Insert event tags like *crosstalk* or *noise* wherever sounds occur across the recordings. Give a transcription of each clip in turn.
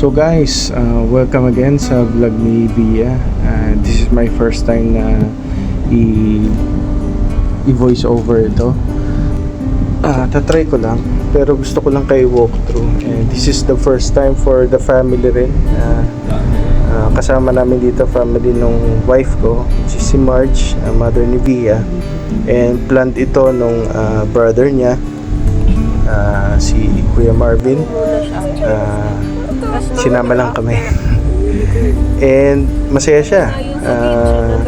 So guys, uh, welcome again sa vlog ni Bia. Uh, this is my first time na i i-voice over ito. Ah, tatry ko lang. Pero gusto ko lang kayo walk through. And this is the first time for the family rin. Ah, ah, kasama namin dito family nung wife ko, which is si Marge, ah, mother ni Bia. And planned ito nung ah, brother niya, ah, si Kuya Marvin. Ah, sinama lang kami. And masaya siya. Ah,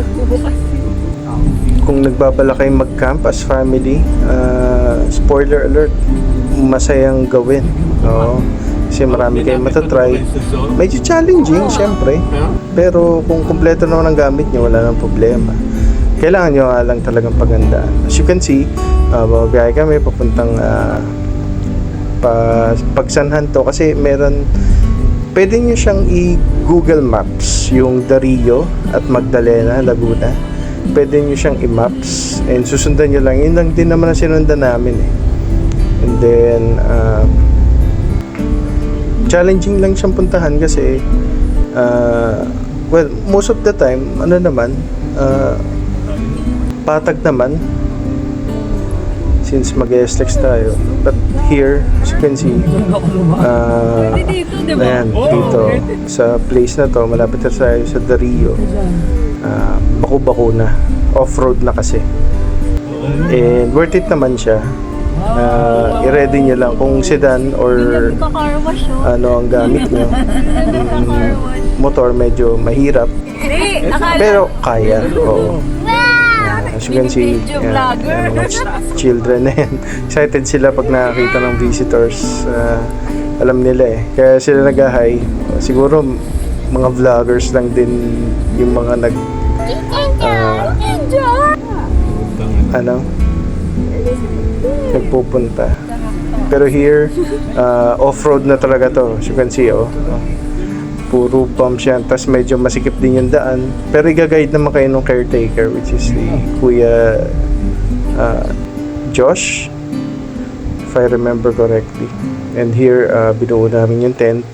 kung nagbabala kayong mag-camp as family, ah, spoiler alert, masayang gawin. No? Kasi marami kayong matatry. Medyo challenging, syempre. Pero kung kumpleto naman ang gamit nyo, wala nang problema. Kailangan nyo lang talagang pagandaan. As you can see, uh, bumabiyahe kami papuntang ah, pa, pagsanhan to. Kasi meron pwede nyo siyang i-Google Maps yung Dario at Magdalena, Laguna. Pwede nyo siyang i-maps and susundan nyo lang. Yun lang din naman ang sinundan namin eh. And then um, challenging lang siyang puntahan kasi uh, well most of the time ano naman uh, patag naman since mag-SLEX tayo but here as you can see uh, ayan, dito sa place na to malapit na tayo sa Dario. Uh, bako-bako na. Off-road na kasi. And worth it naman siya. Uh, i-ready nyo lang kung sedan or yun. ano ang gamit nyo mm, motor medyo mahirap. Pero kaya oo as you can see yan, yan, mga *laughs* ch- children. *laughs* Na yan excited sila pag nakakita ng visitors. Ah, alam nila eh. Kaya sila nag-hi siguro mga vloggers lang din yung mga nag ah, ano? Nagpupunta. Pero here uh, off-road na talaga to as you can see oh puro bumps yan tas medyo masikip din yung daan. Pero i-guide naman kayo ng caretaker which is si Kuya uh, Josh if I remember correctly. And here uh, binuo namin yung tent.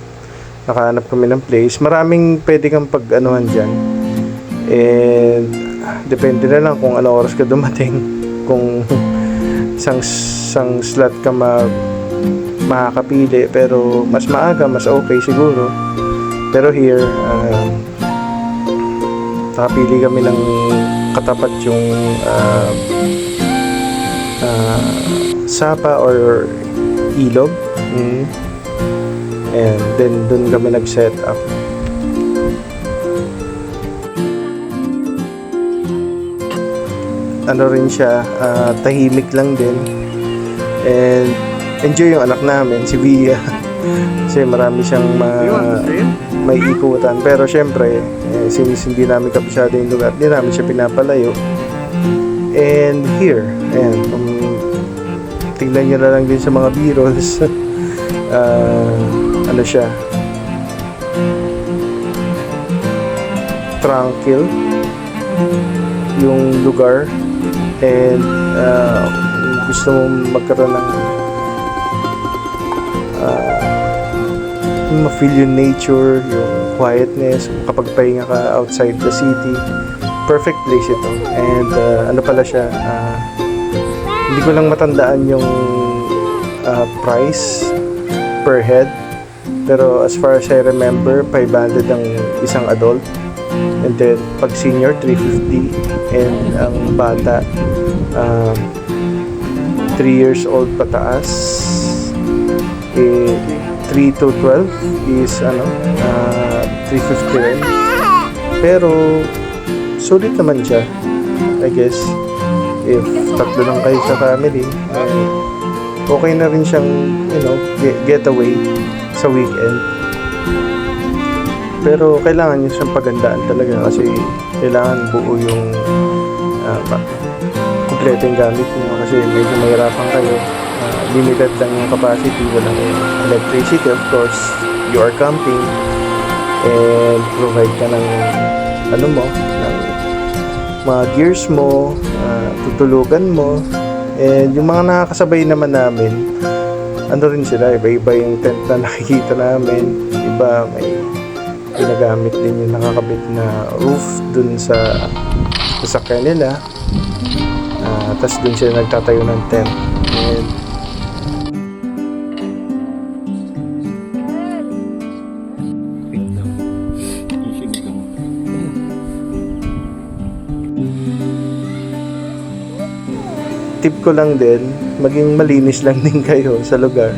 Nakahanap kami ng place. Maraming pwede kang pag-anuhan dyan. And depende na lang kung ano oras ka dumating. *laughs* Kung isang, isang slot ka ma, makakapili. Pero mas maaga mas okay siguro pero here um, nakapili kami ng katapat yung uh, uh, sapa or ilog mm. and then dun kami nag set up ano rin siya, ah, tahimik lang din. And enjoy yung anak namin, si Via. *laughs* Kasi marami siyang ma- may ikutan. Pero syempre, eh, since hindi namin kabisado yung lugar, hindi namin siya pinapalayo. And here, ayan, kung tingnan nyo na lang din sa mga b-rolls, *laughs* ah, ano siya, tranquil. Yung lugar. And uh, gusto mo magkaroon ng uh, ma-feel yung nature, yung quietness, makapagpahinga ka outside the city. Perfect place ito. And uh, ano pala siya uh, hindi ko lang matandaan yung uh, price per head. Pero as far as I remember 500 ang isang adult. And then pag senior 350 and ang bata um, 3 years old pataas. Eh 3 to 12 is ano uh, 350 rin. Pero sulit naman siya I guess. If tatlo lang kayo sa family eh, okay na rin siyang you know get- getaway sa weekend. Pero kailangan nyo siyang pagandaan talaga kasi kailangan buo yung uh, pa, kompleto yung gamit nyo kasi medyo mahirapan kayo. Limited lang yung capacity, walang electricity of course. You are camping and provide ka ng ano mo, ng mga gears mo, ah, tutulugan mo, and yung mga nakakasabay naman namin, ano rin sila, iba-iba yung tent na *laughs* nakikita namin. Iba may ginagamit din yung nakakabit na roof dun sa sasakyan nila. Ah, Tapos dun sila nagtatayo ng tent. And tip ko lang din, maging malinis lang *laughs* din kayo sa lugar.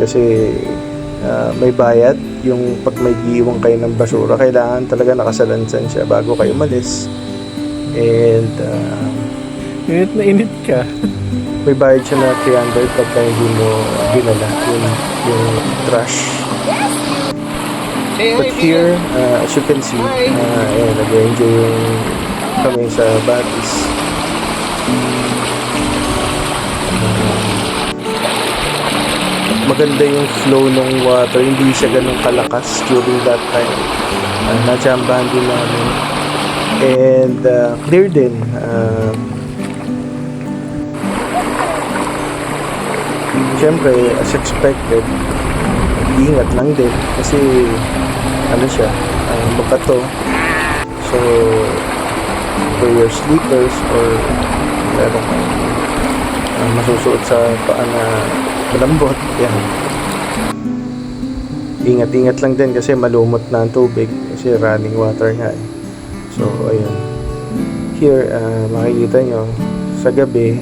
Kasi ah, may bayad yung pag may giiwang kayo ng basura, kailangan talaga nakasalansan siya bago kayo malis. And ah, init na init ka. *laughs* may bayad siya na 300 pagka hindi mo dinala yung, yung trash. But here, uh, as you can see, uh, ayan, nag-enjoy yung kami sa Batis. Maganda yung flow ng water. Hindi siya ganun kalakas during that time. Uh, Natsambahan din namin. And uh, clear din. Uh, Siyempre, as expected, ingat lang din. Kasi, ano siya, uh, mabato. So, for your sleepers or meron uh, masusuot sa paa na malambot. Yan. Ingat-ingat lang din kasi malumot na ang tubig kasi running water nga eh. So, ayun. Here, ah, makikita nyo, sa gabi,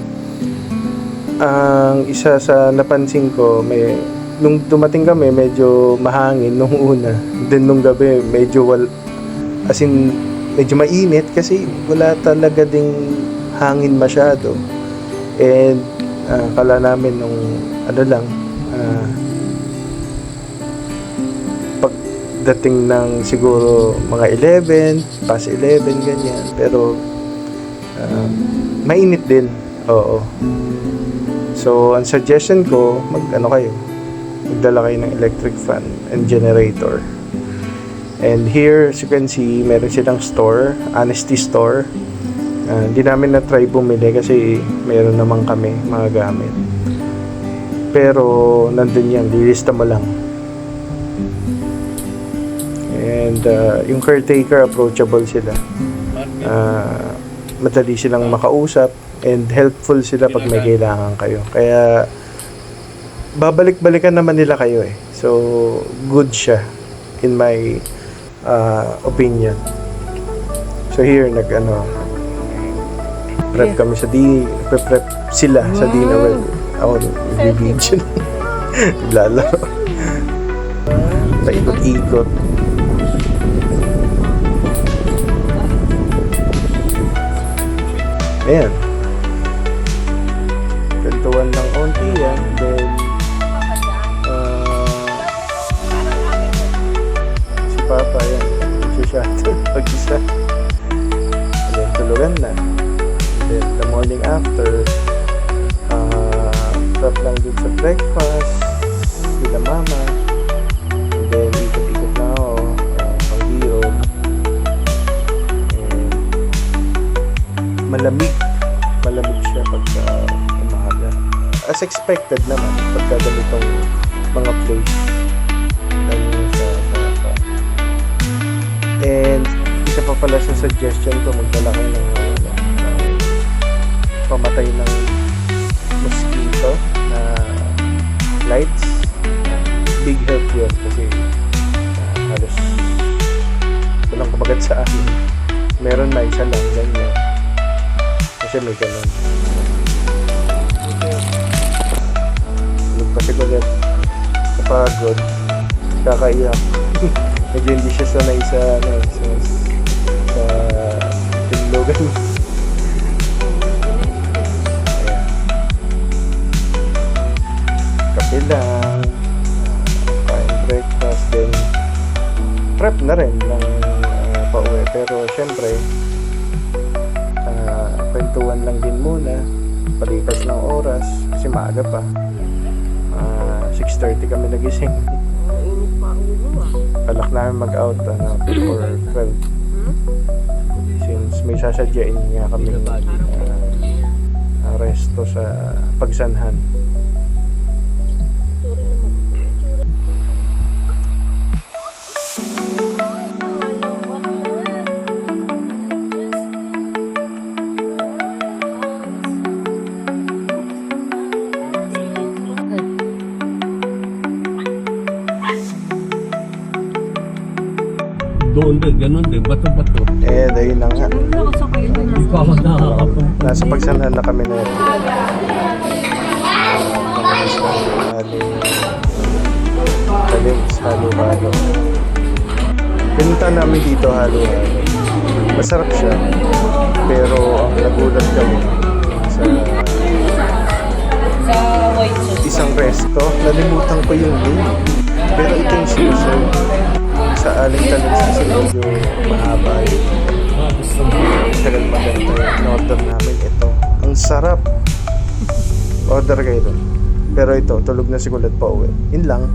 ang isa sa napansin ko, may, nung dumating kami, medyo mahangin nung *laughs* una. Then nung gabi, medyo wal, as in, medyo mainit kasi wala talaga ding hangin masyado. And ah, kala namin nung ano lang ah, pagdating ng siguro mga 11 past 11 ganyan. Pero ah, mainit din. Oo. So ang suggestion ko mag ano kayo magdala kayo ng electric fan and generator. And here as you can see meron silang store honesty store Ah, Hindi namin na-try bumili kasi meron naman kami mga gamit. Pero nandun yan, lilista mo lang. And ah, yung caretaker, approachable sila. Ah, madali silang makausap and helpful sila pag may kailangan kayo. Kaya babalik-balikan naman nila kayo eh. So, good siya in my ah, opinion. So here, nag ano, prep kami sa di prep sila sa Dina Well. Ako nagbibidyo na. Naglalaro. *laughs* Paikot-ikot. Ayan. Kantuan ng onti yan. Then, uh, si Papa, yan. Shaton. Pag-isa. After, uh, prep lang din sa breakfast, sila mama, and then ikot-ikot na ako, uh, pang-biro, and malamig, malamig siya pagka umaga. As expected naman, pagka ganitong mga place, sa, sa, And isa pa pala sa suggestion ko, magdala kayo ng pamatay ng mosquito na lights. Big help yun kasi ah, halos walang kumagat sa amin. Meron na isa lang, ganyan. Kasi may ganun. Pa siguro kapagod, kakaiyak. Medyo hindi siya sanay sa, ano, sa, sa tinlogan. Na rin ng ah, pauwi. Pero syempre, ah, kwentuhan lang din muna, palipas ng oras, kasi maaga pa. Ah, 6.30 kami nagising. Balak namin mag-out ano, before 12. Since may sasadyain nga kami uh, resto sa pagsanhan. Doon din, ganun din, bato-bato. Eh, dahil na nga. Ikaw ang nakakapunta. Nasa pagsanahan na kami na ito. Kalinks, halo-halo. Pinunta namin dito halo-halo. Masarap siya. Pero ang nagulat kami sa isang resto. Nalimutan ko yung name. Pero ito yung sinuserve. Sa aling kalinks kasi medyo mahaba. Tagal maganda yung in-order namin ito. Ang sarap. Order kayo doon. Pero ito, tulog na si Kulat pa uwi. Yun lang.